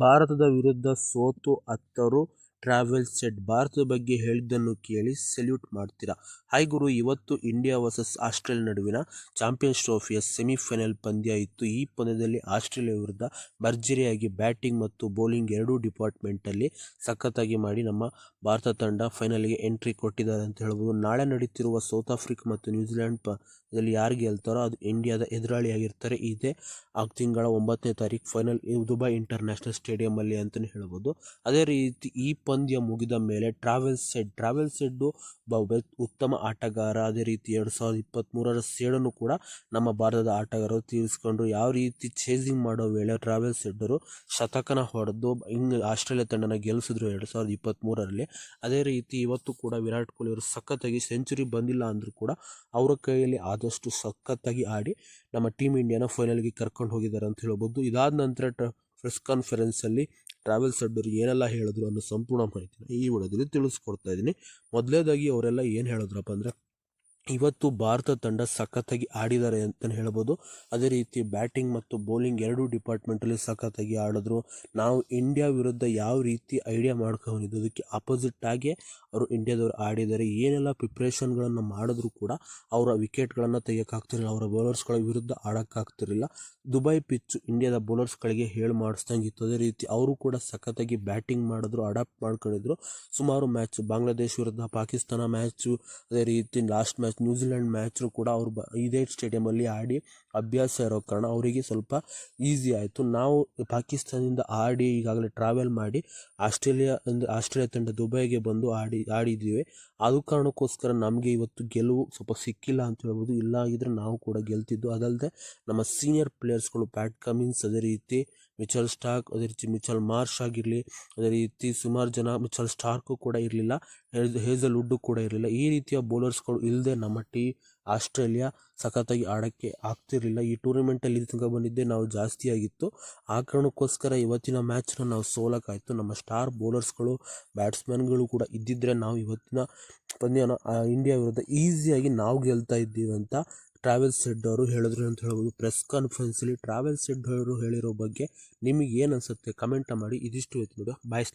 ಭಾರತದ ವಿರುದ್ಧ ಸೋತು ಅತ್ತರು ಟ್ರಾವೆಲ್ಸ್ ಸೆಟ್ ಭಾರತದ ಬಗ್ಗೆ ಹೇಳಿದ್ದನ್ನು ಕೇಳಿ ಸೆಲ್ಯೂಟ್ ಮಾಡ್ತೀರಾ? ಹಾಯ್ ಗುರು, ಇವತ್ತು ಇಂಡಿಯಾ ವರ್ಸಸ್ ಆಸ್ಟ್ರೇಲಿಯಾ ನಡುವಿನ ಚಾಂಪಿಯನ್ಸ್ ಟ್ರೋಫಿಯ ಸೆಮಿಫೈನಲ್ ಪಂದ್ಯ ಇತ್ತು. ಈ ಪಂದ್ಯದಲ್ಲಿ ಆಸ್ಟ್ರೇಲಿಯಾ ವಿರುದ್ಧ ಭರ್ಜರಿಯಾಗಿ ಬ್ಯಾಟಿಂಗ್ ಮತ್ತು ಬೌಲಿಂಗ್ ಎರಡೂ ಡಿಪಾರ್ಟ್ಮೆಂಟಲ್ಲಿ ಸಖತ್ತಾಗಿ ಮಾಡಿ ನಮ್ಮ ಭಾರತ ತಂಡ ಫೈನಲ್ಗೆ ಎಂಟ್ರಿ ಕೊಟ್ಟಿದ್ದಾರೆ ಅಂತ ಹೇಳ್ಬೋದು. ನಾಳೆ ನಡೀತಿರುವ ಸೌತ್ ಆಫ್ರಿಕಾ ಮತ್ತು ನ್ಯೂಜಿಲೆಂಡ್ ಪದಲ್ಲಿ ಯಾರು ಗೆಲ್ತಾರೋ ಅದು ಇಂಡಿಯಾದ ಎದುರಾಳಿಯಾಗಿರ್ತಾರೆ ಇದೇ ಆ ತಿಂಗಳ ಒಂಬತ್ತನೇ ತಾರೀಕು ಫೈನಲ್ ದುಬೈ ಇಂಟರ್ನ್ಯಾಷನಲ್ ಸ್ಟೇಡಿಯಮಲ್ಲಿ ಅಂತಲೇ ಹೇಳ್ಬೋದು. ಅದೇ ರೀತಿ ಈ ಪಂದ್ಯ ಮುಗಿದ ಮೇಲೆ ಟ್ರಾವೆಲ್ಸ್ ಸೆಡ್ ಟ್ರಾವೆಲ್ಸ್ ಸೆಡ್ಡು ಉತ್ತಮ ಆಟಗಾರ. ಅದೇ ರೀತಿ ಎರಡು ಸಾವಿರದ ಇಪ್ಪತ್ತ್ಮೂರರ ಸೇಡನ್ನು ಕೂಡ ನಮ್ಮ ಭಾರತದ ಆಟಗಾರರು ತೀರಿಸಿಕೊಂಡ್ರು. ಯಾವ ರೀತಿ ಚೇಸಿಂಗ್ ಮಾಡೋ ವೇಳೆ ಟ್ರಾವೆಲ್ಸ್ ಸೆಡ್ಡರು ಶತಕನ ಹೊಡೆದು ಇಂಗ್ ಆಸ್ಟ್ರೇಲಿಯಾ ತಂಡನ ಗೆಲ್ಲಿಸಿದ್ರು ಎರಡು ಸಾವಿರದ ಇಪ್ಪತ್ತ್ಮೂರರಲ್ಲಿ ಅದೇ ರೀತಿ ಇವತ್ತು ಕೂಡ ವಿರಾಟ್ ಕೊಹ್ಲಿ ಅವರು ಸಖತ್ತಾಗಿ ಸೆಂಚುರಿ ಬಂದಿಲ್ಲ ಅಂದರೂ ಕೂಡ ಅವರ ಕೈಯಲ್ಲಿ ಆದಷ್ಟು ಸಖತ್ತಾಗಿ ಆಡಿ ನಮ್ಮ ಟೀಮ್ ಇಂಡಿಯಾನ ಫೈನಲ್ಗೆ ಕರ್ಕೊಂಡು ಹೋಗಿದ್ದಾರೆ ಅಂತ ಹೇಳ್ಬೋದು. ಇದಾದ ನಂತರ ಟ ಪ್ರೆಸ್ ಕಾನ್ಫರೆನ್ಸಲ್ಲಿ ಟ್ರಾವೆಲ್ಸ್ ಅಡ್ಡೋರು ಏನೆಲ್ಲ ಹೇಳಿದ್ರು ಅನ್ನೋ ಸಂಪೂರ್ಣ ಮಾಹಿತಿನ ಈ ವಿಡಿಯೋದಲ್ಲಿ ತಿಳಿಸ್ಕೊಡ್ತಾ ಇದ್ದೀನಿ. ಮೊದಲೇದಾಗಿ ಅವರೆಲ್ಲ ಏನು ಹೇಳಿದ್ರಪ್ಪ ಅಂದರೆ ಇವತ್ತು ಭಾರತ ತಂಡ ಸಖತ್ತಾಗಿ ಆಡಿದ್ದಾರೆ ಅಂತಲೇ ಹೇಳ್ಬೋದು. ಅದೇ ರೀತಿ ಬ್ಯಾಟಿಂಗ್ ಮತ್ತು ಬೌಲಿಂಗ್ ಎರಡೂ ಡಿಪಾರ್ಟ್ಮೆಂಟಲ್ಲಿ ಸಖತ್ತಾಗಿ ಆಡಿದ್ರು. ನಾವು ಇಂಡಿಯಾ ವಿರುದ್ಧ ಯಾವ ರೀತಿ ಐಡಿಯಾ ಮಾಡ್ಕೊಂಡಿದ್ದು ಅದಕ್ಕೆ ಆಪೋಸಿಟ್ ಆಗಿ ಅವರು ಇಂಡಿಯಾದವರು ಆಡಿದ್ದಾರೆ. ಏನೆಲ್ಲ ಪ್ರಿಪ್ರೇಷನ್ಗಳನ್ನು ಮಾಡಿದ್ರು ಕೂಡ ಅವರ ವಿಕೆಟ್ಗಳನ್ನು ತೆಗೆಯೋಕ್ಕಾಗ್ತಿರಲಿಲ್ಲ ಅವರ ಬೌಲರ್ಸ್ಗಳ ವಿರುದ್ಧ ಆಡೋಕ್ಕಾಗ್ತಿರಲಿಲ್ಲ ದುಬೈ ಪಿಚ್ಚು ಇಂಡಿಯಾದ ಬೌಲರ್ಸ್ಗಳಿಗೆ ಹೇಳಿ ಮಾಡಿಸ್ದಂಗಿತ್ತು ಅದೇ ರೀತಿ ಅವರು ಕೂಡ ಸಖತ್ತಾಗಿ ಬ್ಯಾಟಿಂಗ್ ಮಾಡಿದ್ರು ಅಡಾಪ್ಟ್ ಮಾಡ್ಕೊಂಡಿದ್ರು. ಸುಮಾರು ಮ್ಯಾಚ್ ಬಾಂಗ್ಲಾದೇಶ ವಿರುದ್ಧ ಪಾಕಿಸ್ತಾನ ಮ್ಯಾಚು ಅದೇ ರೀತಿ ಲಾಸ್ಟ್ ಮ್ಯಾಚ್ ನ್ಯೂಜಿಲೆಂಡ್ ಮ್ಯಾಚ್ನು ಕೂಡ ಅವರು ಬ ಇದೇ ಸ್ಟೇಡಿಯಮಲ್ಲಿ ಆಡಿ ಅಭ್ಯಾಸ ಇರೋ ಕಾರಣ ಅವರಿಗೆ ಸ್ವಲ್ಪ ಈಸಿ ಆಯಿತು. ನಾವು ಪಾಕಿಸ್ತಾನದಿಂದ ಆಡಿ ಈಗಾಗಲೇ ಟ್ರಾವೆಲ್ ಮಾಡಿ ಆಸ್ಟ್ರೇಲಿಯಾ ಅಂದರೆ ಆಸ್ಟ್ರೇಲಿಯಾ ತಂಡ ದುಬೈಗೆ ಬಂದು ಆಡಿ, ಆಡಿದ್ದೀವಿ. ಅದು ಕಾರಣಕ್ಕೋಸ್ಕರ ನಮಗೆ ಇವತ್ತು ಗೆಲುವು ಸ್ವಲ್ಪ ಸಿಕ್ಕಿಲ್ಲ ಅಂತ ಹೇಳ್ಬೋದು. ಇಲ್ಲ ಆಗಿದ್ರೆ ನಾವು ಕೂಡ ಗೆಲ್ತಿದ್ದು. ಅದಲ್ಲದೆ ನಮ್ಮ ಸೀನಿಯರ್ ಪ್ಲೇಯರ್ಸ್ಗಳು ಪ್ಯಾಟ್ ಕಮಿನ್ಸ್ ಅದೇ ರೀತಿ ಮಿಚಲ್ ಸ್ಟಾಕ್ ಅದೇ ರೀತಿ ಮಿಚಲ್ ಮಾರ್ಷ್ ಆಗಿರಲಿ, ಅದೇ ರೀತಿ ಸುಮಾರು ಜನ ಮಿಚಲ್ ಸ್ಟಾರ್ಕು ಕೂಡ ಇರಲಿಲ್ಲ ಹೇಜಲ್ ವುಡ್ಡು ಕೂಡ ಇರಲಿಲ್ಲ. ಈ ರೀತಿಯ ಬೌಲರ್ಸ್ಗಳು ಇಲ್ಲದೆ ನಮ್ಮ ಟೀ ಆಸ್ಟ್ರೇಲಿಯಾ ಸಖತ್ತಾಗಿ ಆಡೋಕ್ಕೆ ಆಗ್ತಿರಲಿಲ್ಲ. ಈ ಟೂರ್ನಮೆಂಟಲ್ಲಿ ಇದು ತನಕ ಬಂದಿದ್ದೆ ನಾವು ಜಾಸ್ತಿ ಆಗಿತ್ತು. ಆ ಕಾರಣಕ್ಕೋಸ್ಕರ ಇವತ್ತಿನ ಮ್ಯಾಚ್ನ ನಾವು ಸೋಲಕ್ಕಾಯಿತು. ನಮ್ಮ ಸ್ಟಾರ್ ಬೌಲರ್ಸ್ಗಳು ಬ್ಯಾಟ್ಸ್ಮನ್ಗಳು ಕೂಡ ಇದ್ದಿದ್ದರೆ ನಾವು ಇವತ್ತಿನ ಪಂದ್ಯನ ಇಂಡಿಯಾ ವಿರುದ್ಧ ಈಸಿಯಾಗಿ ನಾವು ಗೆಲ್ತಾ ಇದ್ದೀವಿ ಅಂತ ಟ್ರಾವೆಲ್ ಸೆಡ್ ಅವರು ಹೇಳಿದ್ರು ಅಂತ ಹೇಳ್ಬೋದು. ಪ್ರೆಸ್ ಕಾನ್ಫರೆನ್ಸಲ್ಲಿ ಟ್ರಾವೆಲ್ ಸೆಡ್ ಅವರು ಹೇಳಿರೋ ಬಗ್ಗೆ ನಿಮಗೆ ಏನು ಅನಿಸುತ್ತೆ ಕಮೆಂಟ್ ಮಾಡಿ. ಇದಿಷ್ಟು ಇವತ್ತು ಬಾಯ್